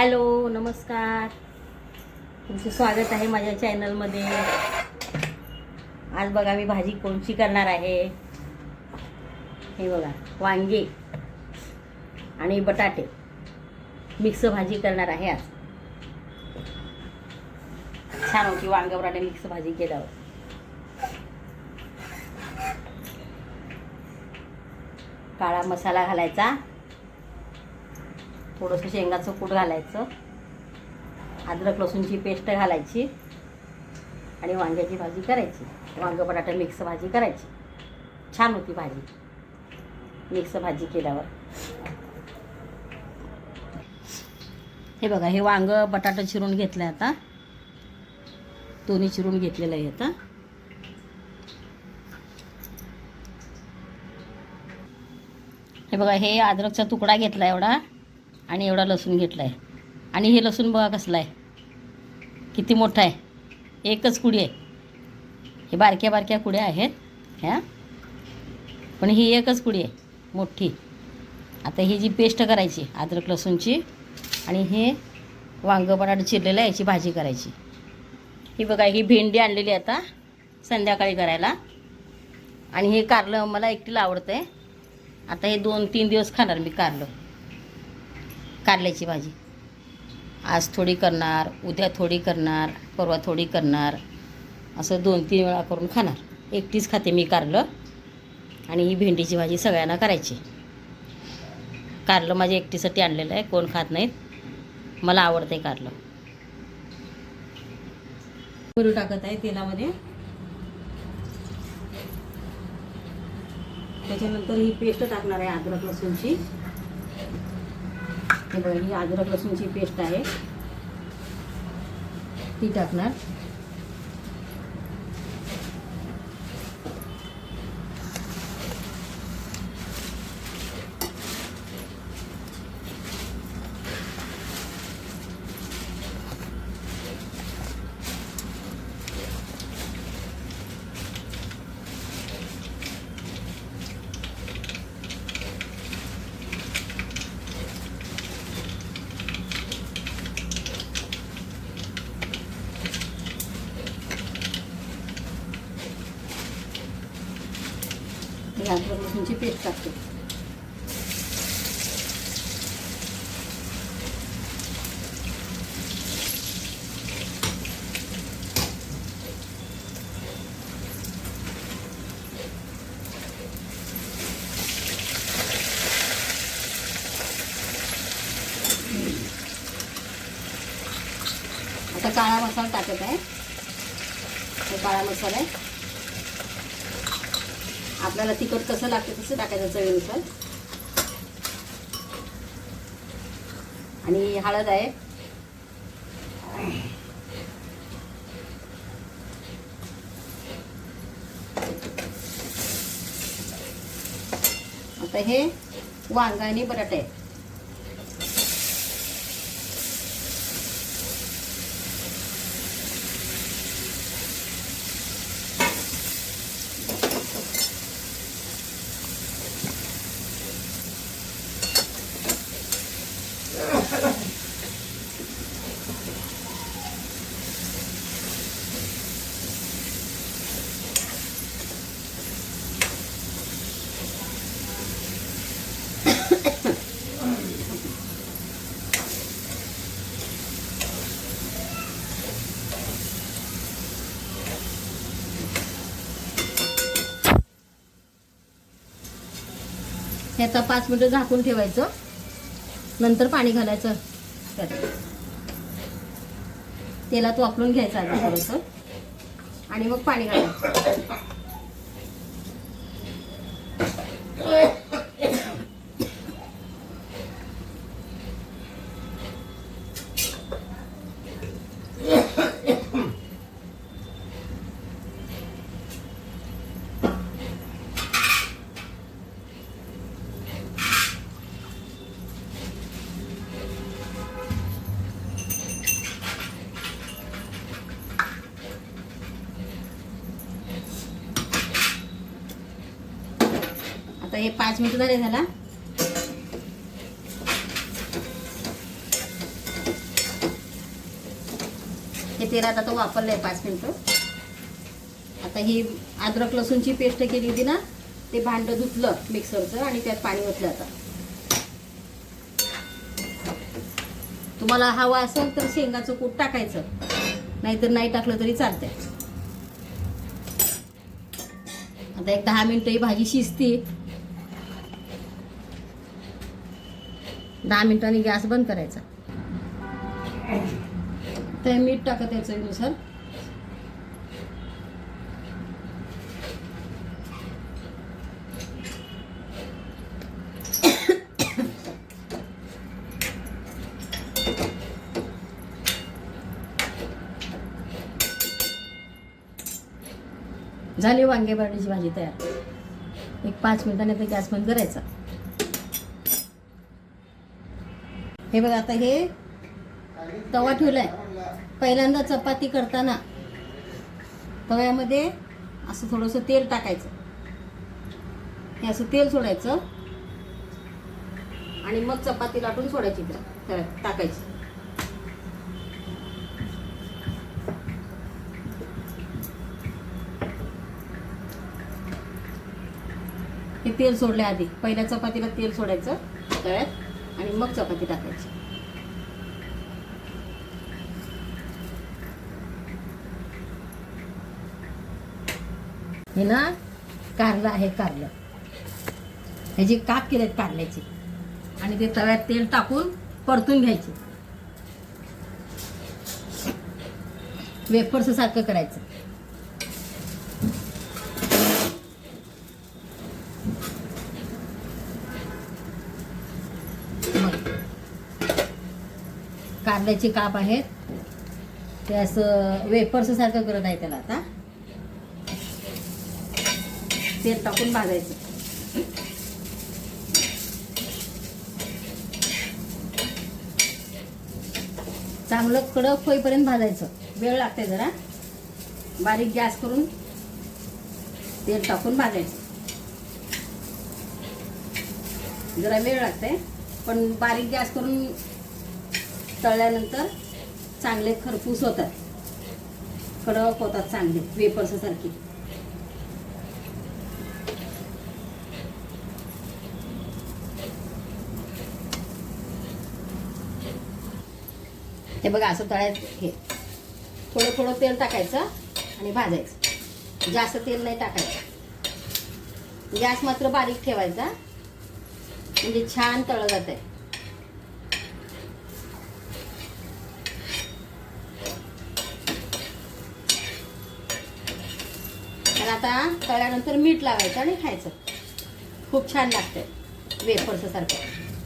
Hello नमस्कार. तुमचं स्वागत आहे माझ्या चॅनलमध्ये. आज बघा मी भाजी कोणची करणार आहे. हे बघा वांगे आणि बटाटे. मिक्स भाजी करणार आहे आज. छान होती वांग बटाटे मिक्स भाजी केल्यावर. काळा मसाला घालायचा. थोडंसं शेंगाचं कूट घालायचं. अद्रक लसूणची पेस्ट घालायची. आणि वांग्याची भाजी करायची. वांगं बटाटा मिक्स भाजी करायची. छान होती भाजी. मिक्स भाजी केल्यावर. हे बघा हे वांगं बटाटा चिरून घेतलं आहे आता. दोन्ही चिरून घेतलेलं आहे आता. हे बघा हे अद्रकचा तुकडा घेतला एवढा. आणि एवढा लसूण घेतला आहे आणि हे लसूण बघा कसला आहे किती मोठा आहे. एकच कुडी आहे. हे बारक्या बारक्या कुड्या आहेत. ह्या. पण ही एकच कुडी आहे. मोठी. आता ही जी पेस्ट करायची अद्रक लसूणची आणि हे वांगं बटाट चिरलेलं आहे याची भाजी करायची. ही बघा ही भेंडी आणलेली आहे आता संध्याकाळी करायला. आणि हे कारलं मला एकटीला आवडतं आहे आता हे दोन तीन दिवस खाणार मी कारलं. कारल्याची भाजी. आज थोडी करणार उद्या थोडी करणार परवा थोडी करणार असं दोन तीन वेळा करून खाणार. एकटीच खाते मी कारलं आणि ही भेंडीची भाजी सगळ्यांना करायची. कारलं माझ्या एकटीसाठी आणलेलं आहे कोण खात नाहीत. मला आवडतं आहे कारलं. करू टाकत आहे तेलामध्ये. त्याच्यानंतर ही पेस्ट टाकणार आहे अद्रक लसूणची. हे बघा ही अद्रक लसूणची पेस्ट आहे. ती टाकणार. ही अद्रक लसूणची पेस्ट टाकते. आता काळा मसाला टाकत आहे. काळा मसाला आहे. आपल्याला तिखट कसं लागतं तसं टाकायचं चवीनुसार. आणि हळद आहे. आता हे वांगा आणि बटाटे आहे ह्याचा पाच मिनटं झाकून ठेवायचं. नंतर पाणी घालायचं. त्यात तेलात वापरून घ्यायचं आधी थोडंसं. आणि मग पाणी घालायचं. हे पाच मिनिटं झाले झाला. हे तेल आता वापरलं आहे पाच मिनटं. आता ही अद्रक लसूणची पेस्ट केली होती ना ते भांडं धुतलं मिक्सरचं आणि त्यात पाणी ओतलं आता. तुम्हाला हवा असेल तर शेंगाचं कूट टाकायचं. नाहीतर नाही टाकलं तरी चालतंय. आता एक दहा मिनिटं ही भाजी शिजते. दहा मिनिटांनी गॅस बंद करायचा. ते मीठ टाकत याचं चवीनुसार झाली वांगे बटाट्याची भाजी तयार. एक पाच मिनिटांनी ते गॅस बंद करायचा. हे बघा आता हे तवा ठेवलाय. पहिल्यांदा चपाती करताना तव्यामध्ये असं थोडंसं तेल टाकायचं. हे असं तेल सोडायचं. आणि मग चपाती लाटून सोडायची तर टाकायची. हे तेल सोडले आधी पहिल्या चपातीला तेल सोडायचं. तव्यात आणि मग चपाती टाकायची. हे ना कारलं आहे कारलं. ह्याची काप केलेत कारल्याची. आणि ते तव्यात तेल टाकून परतून घ्यायचे. वेफर्स सारखं करायचं. कारल्याचे काप आहेत. ते असं वेपर्स सारखं करत आहे त्याला आता. तेल टाकून भाजायचं. चांगलं कडक होईपर्यंत भाजायचं. वेळ लागते जरा. बारीक गॅस करून तेल टाकून भाजायचं. जरा वेळ लागते पण बारीक गॅस करून तळल्यानंतर चांगले खरपूस होतात. कडक होतात चांगले वेपर्ससारखे हे बघा असं तळायचं हे. थोडं थोडं तेल टाकायचं आणि भाजायचं. जास्त तेल नाही टाकायचं. गॅस मात्र बारीक ठेवायचा. म्हणजे छान तळं जात आहे तर आता तळल्यानंतर मीठ लावायचं आणि खायचं. खूप छान लागतंय. वेफर्स सारखं